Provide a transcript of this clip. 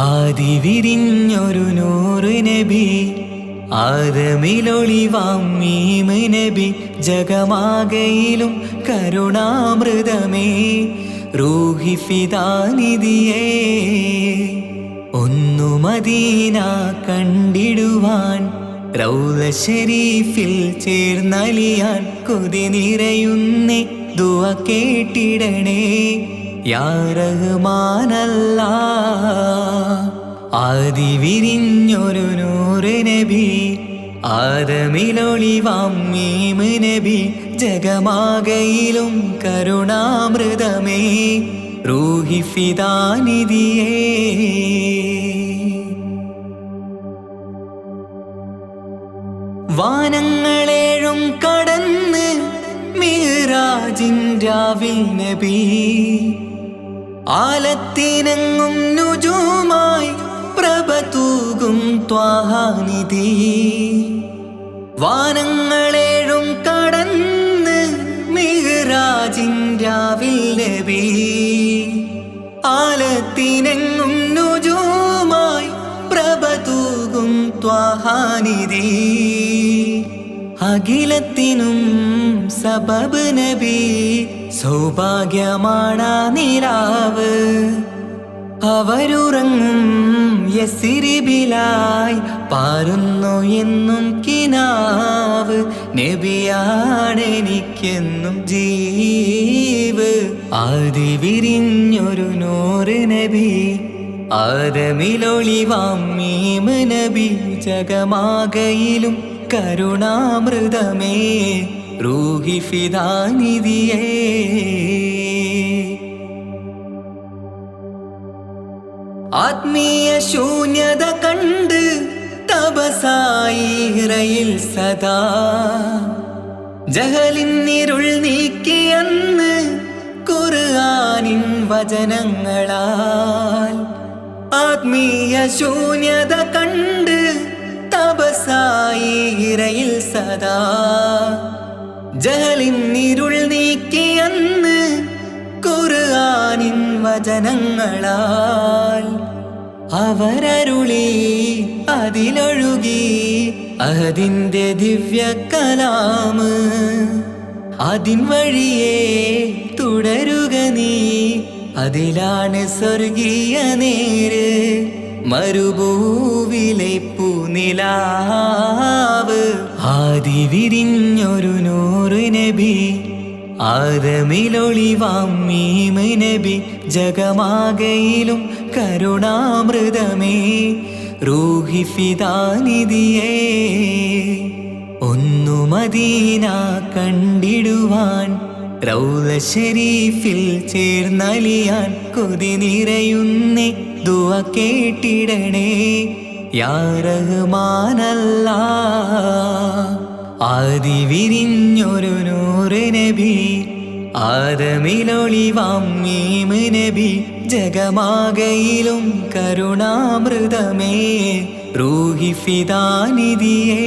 ആദി വിരിഞ്ഞൊരു നൂറ് നബി ആരമിലൊളി വാമീമ നബി ജഗമാകയിലും കരുണാമൃതമേ. റൂഹി ഫിദാനിധിയേ ഒന്നു മദീന കണ്ടിടുവാൻ റൗല ഷെരീഫിൽ ചേർന്നലിയാൻ കൊതി നിറയുന്നേ ദുവ കേട്ടിടണേ. യാ റഹ്മാനല്ല ആദി വിരിഞ്ഞൊരു നൂറ് നബി ആദമിലൊളിവാം മീമ് നബി ജഗമാകയിലും കരുണാമൃതമേ റൂഹി ഫിദാനിധിയേ വാനങ്ങളേഴും കടന്ന് മീറാജിൻരാവിൽ നബി ആലത്തിനങ്ങും നുജുമായി പ്രഭ തൂകും ത്വാഹാനിധി. വാനങ്ങളേഴും ആലത്തിനെങ്ങും നുജുമായി പ്രഭ തൂകും ത്വാഹാനിധി. അഖിലത്തിനും സബബ് നബി സൗഭാഗ്യമാണ നിലാവ്. അവരുറങ്ങും യസിരിബിലായി പാരുന്നു എന്നും കിനാവ്. നബിയാണെനിക്കെന്നും ജീവ്. ആദി വിരിഞ്ഞൊരു നൂറ് നബി ആദമിലൊളിവാം മീമ് നബി ജഗമാകയിലും കരുണാമൃതമേ റൂഹി ഫിദാനിധിയേ ആത്മീയ ശൂന്യത കണ്ട് തപസായിറയിൽ സദാ ജഹലിന്നിരുൾ നീക്കിയെന്ന് ഖുർആനിൻ വചനങ്ങളാൽ ആത്മീയ ശൂന്യത കണ്ട് തപസായി ഇരയിൽ സദാ. ജഹലിൻ ഇരുൾ നീക്കിയെന്ന് ഖുർആാനിൻ വചനങ്ങളാൽ അവരരുളി അതിലൊഴുകി അതിന്റെ ദിവ്യ കലാമ് അതിൻ വഴിയേ തുടരുക നീ. അതിലാണ് സ്വർഗീയ നേര്. മരുഭൂവിലെ പൂനിലാവ് ആദി വിരിഞ്ഞൊരു നൂറ് നബി. ആദമിലൊളിവാം നബി. ജഗമാകയിലും കരുണാമൃതമേ. റൂഹി ഫിദാനിധിയേ. ഒന്നു മദീന കണ്ടിടുവാൻ റൗല ഷെരീഫിൽ ചേർന്നലിയാൻ കൊതി നിറയുന്നേ ദുവ കേട്ടിടണേ. യാ റഹ്മാനല്ല ആദി വിരിഞ്ഞൊരു നൂറ് നബി ആദമിലൊളിവാം മീമ് നബി. ജഗമാകയിലും കരുണാമൃതമേ റൂഹി ഫിദാനിധിയേ